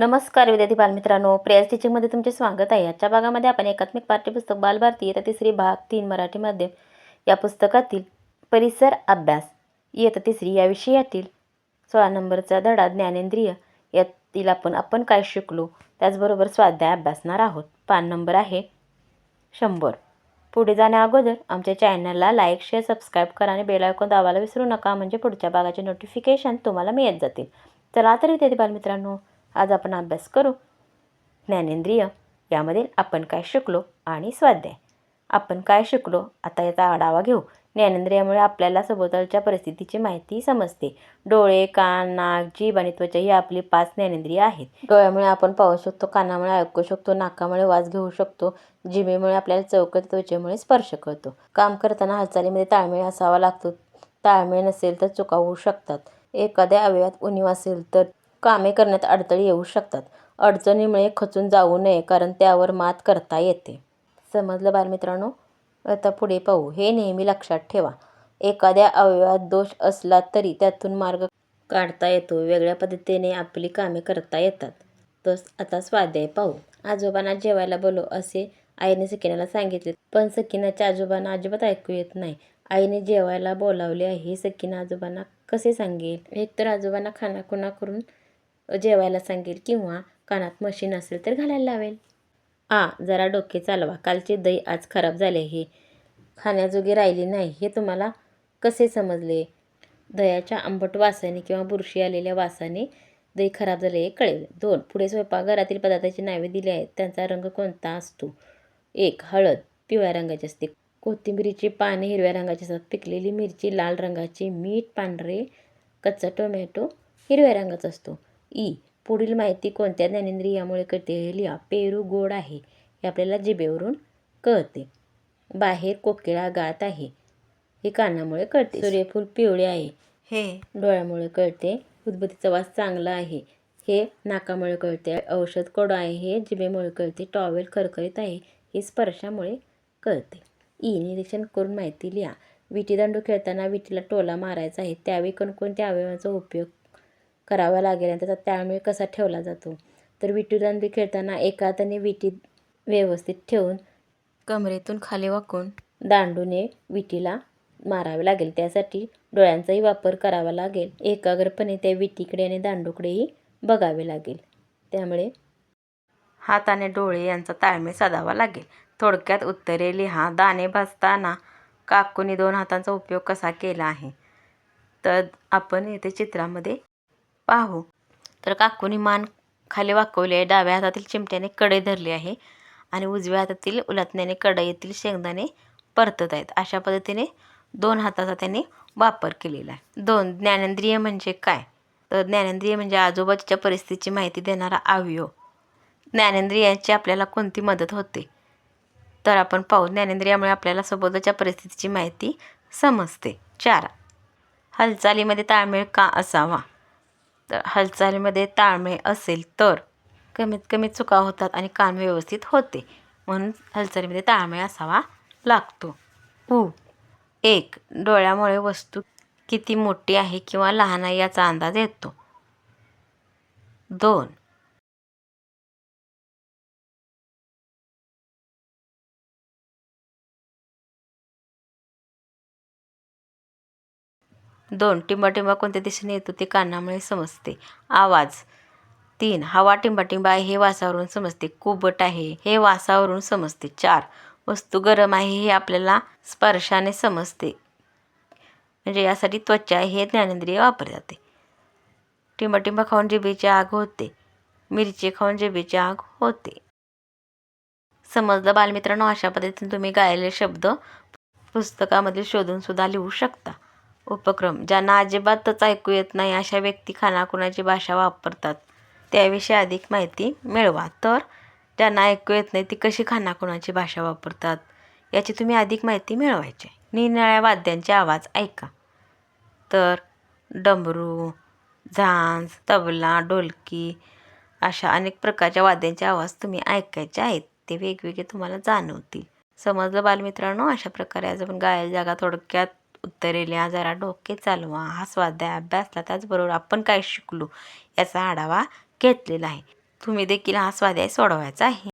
नमस्कार विद्यार्थी बालमित्रांनो. प्रेयर्स टीचिंगमध्ये तुमचे स्वागत आहे. आजच्या भागामध्ये आपण एकात्मिक पाठ्यपुस्तक बालभारती इयत्ता तिसरी भाग तीन मराठी माध्यम या पुस्तकातील परिसर अभ्यास इयत्ता तिसरी या विषयातील सोळा नंबरचा धडा ज्ञानेंद्रिय यातील आपण आपण काय शिकलो? त्याचबरोबर स्वाध्याय अभ्यासणार आहोत. पान नंबर आहे शंभर. पुढे जाण्या अगोदर आमच्या चॅनलला लाईक शेअर सबस्क्राईब करा आणि बेल आयकॉन दाबायला विसरू नका. म्हणजे पुढच्या भागाचे नोटिफिकेशन तुम्हाला मिळत जातील. चला तर विद्यार्थी बालमित्रांनो आज आपण अभ्यास करू. ज्ञानेंद्रिय यामधील आपण काय शिकलो आणि स्वाध्याय. आपण काय शिकलो आता याचा आढावा घेऊ. ज्ञानेंद्रियामुळे आपल्याला सभोवतालच्या परिस्थितीची माहिती समजते. डोळे कान नाक जीभ आणि त्वचा ही आपली पाच ज्ञानेंद्रिय आहेत. डोळ्यामुळे आपण पाहू शकतो कानामुळे ऐकू शकतो नाकामुळे वास घेऊ शकतो जिभेमुळे आपल्याला चौकट त्वचेमुळे स्पर्श करतो. काम करताना हालचालीमध्ये ताळमेळ असावा लागतो. ताळमेळ नसेल तर चुका होऊ शकतात. एखाद्या अवयवात उणीव असेल तर कामे करण्यात अडथळे येऊ शकतात. अडचणीमुळे खचून जाऊ नये कारण त्यावर मात करता येते. समजलं बालमित्रांनो? आता पुढे पाहू. हे नेहमी लक्षात ठेवा. एखाद्या अवयवात दोष असला तरी त्यातून मार्ग काढता येतो. वेगळ्या पद्धतीने आपली कामे करता येतात. तस आता स्वाध्याय पाहू. आजोबांना जेवायला बोलव असे आईने सकिनाला सांगितले. पण सकिनाच्या आजोबांना अजिबात ऐकू येत नाही. आईने जेवायला बोलावले आहे. हे सकिना आजोबांना कसे सांगेल? एकतर आजोबांना खाणाखुणा करून जेवायला सांगेल किंवा कानात मशीन असेल तर घालायला लावेल. आ जरा डोके चालवा. कालचे दही आज खराब झाले हे. खाण्याजोगे राहिले नाही हे तुम्हाला कसे समजले? दह्याच्या आंबट वासाने किंवा बुरशी आलेल्या वासाने दही खराब झाले हे कळेल. दोन पुढे स्वयंपाकघरातील पदार्थाची नावे दिली आहेत. त्यांचा रंग कोणता असतो? एक हळद पिवळ्या रंगाची असते. कोथिंबिरीची पाने हिरव्या रंगाची असतात. पिकलेली मिरची लाल रंगाची मीठ पांढरे कच्चा टोमॅटो हिरव्या रंगाचा असतो. ई. पुढील माहिती कोणत्या ज्ञानेंद्रियामुळे कळते हे लिहा. पेरू गोड आहे. हे आपल्याला जिभेवरून कळते. बाहेर कोकिळा गात आहे. हे कानामुळे कळते. सूर्यफूल पिवळे आहे. हे. डोळ्यामुळे कळते. उदबत्तीचा वास चांगला आहे. हे नाकामुळे कळते. औषध कडू आहे. हे जिभेमुळे कळते. टॉवेल खरखरीत आहे. हे स्पर्शामुळे कळते. ई. निरीक्षण करून माहिती लिहा. विटीदांडू खेळताना विटीला टोला मारायचा आहे. त्यावेळी कोणकोणत्या अवयवांचा उपयोग करावा लागेल आणि त्याचा ताळमेळ कसा ठेवला जातो. तर विटीदांडू खेळताना एका हाताने विटी व्यवस्थित ठेवून कमरेतून खाली वाकून दांडूने विटीला मारावे लागेल. त्यासाठी डोळ्यांचाही वापर करावा लागेल. एकाग्रपणे त्या विटीकडे आणि दांडूकडेही बघावे लागेल. त्यामुळे हात आणि डोळे यांचा ताळमेळ साधावा लागेल. थोडक्यात उत्तरे लिहा. दाणे भाजताना काकूने दोन हातांचा उपयोग कसा केला आहे? तर आपण येथे चित्रामध्ये पाहू. तर काकूनी मान खाली वाकवली आहे. डाव्या हातातील चिमट्याने कडे धरली आहे आणि उजव्या हातातील उलटण्याने कढईतील शेंगदाणे परतत आहेत. अशा पद्धतीने दोन हाताचा त्यांनी वापर केलेला आहे. दोन ज्ञानेंद्रिय म्हणजे काय? तर ज्ञानेंद्रिय म्हणजे आजूबाजूच्या परिस्थितीची माहिती देणारा अवयव. ज्ञानेंद्रियाची आपल्याला कोणती मदत होते? तर आपण पाहू. ज्ञानेंद्रियामुळे आपल्याला सोबतच्या परिस्थितीची माहिती समजते. चार हालचालीमध्ये ताळमेळ का असावा? तर हालचालीमध्ये ताळमेळ असेल तर कमीत कमी चुका होतात आणि काम व्यवस्थित होते. म्हणून हालचालीमध्ये ताळमेळ असावा लागतो. उ. एक. डोळ्यामुळे वस्तू किती मोठी आहे किंवा लहान आहे याचा अंदाज येतो. दोन. दोन टिंबाटिंबा कोणत्या दिशेने येतो ते कानामुळे समजते. आवाज. तीन हवा टिंबाटिंबा आहे हे वासावरून समजते. कुबट आहे हे वासावरून समजते. चार वस्तू गरम आहे हे आपल्याला स्पर्शाने समजते. म्हणजे यासाठी त्वचा हे ज्ञानेंद्रिय वापरले जाते. टिंबाटिंबा खाऊन जिभेची आग होते. मिरची खाऊन जिभेची आग होते. समजलं बालमित्रांनो? अशा पद्धतीने तुम्ही गायलेले शब्द पुस्तकामध्ये शोधून सुद्धा लिहू शकता. उपक्रम ज्यांना अजिबातच ऐकू येत नाही अशा व्यक्ती खानाखुणाची भाषा वापरतात. त्याविषयी अधिक माहिती मिळवा. तर ज्यांना ऐकू येत नाही ती कशी खानाखुणाची भाषा वापरतात? याची तुम्ही अधिक माहिती मिळवायची निरनिळ्या वाद्यांचे आवाज ऐका. तर डमरू झांज तबला ढोलकी अशा अनेक प्रकारच्या वाद्यांचे आवाज तुम्ही ऐकायचे आहेत. ते वेगवेगळे तुम्हाला जाणवतील. समजलं बालमित्रांनो? अशा प्रकारे आज आपण गायल जागा थोडक्यात उत्तरे लिहा जरा डोके चालवा. हा स्वाध्याय अभ्यासला त्याचबरोबर आपण काय शिकलो याचा आढावा घेतलेला आहे. तुम्ही देखील हा स्वाध्याय सोडवायचा आहे.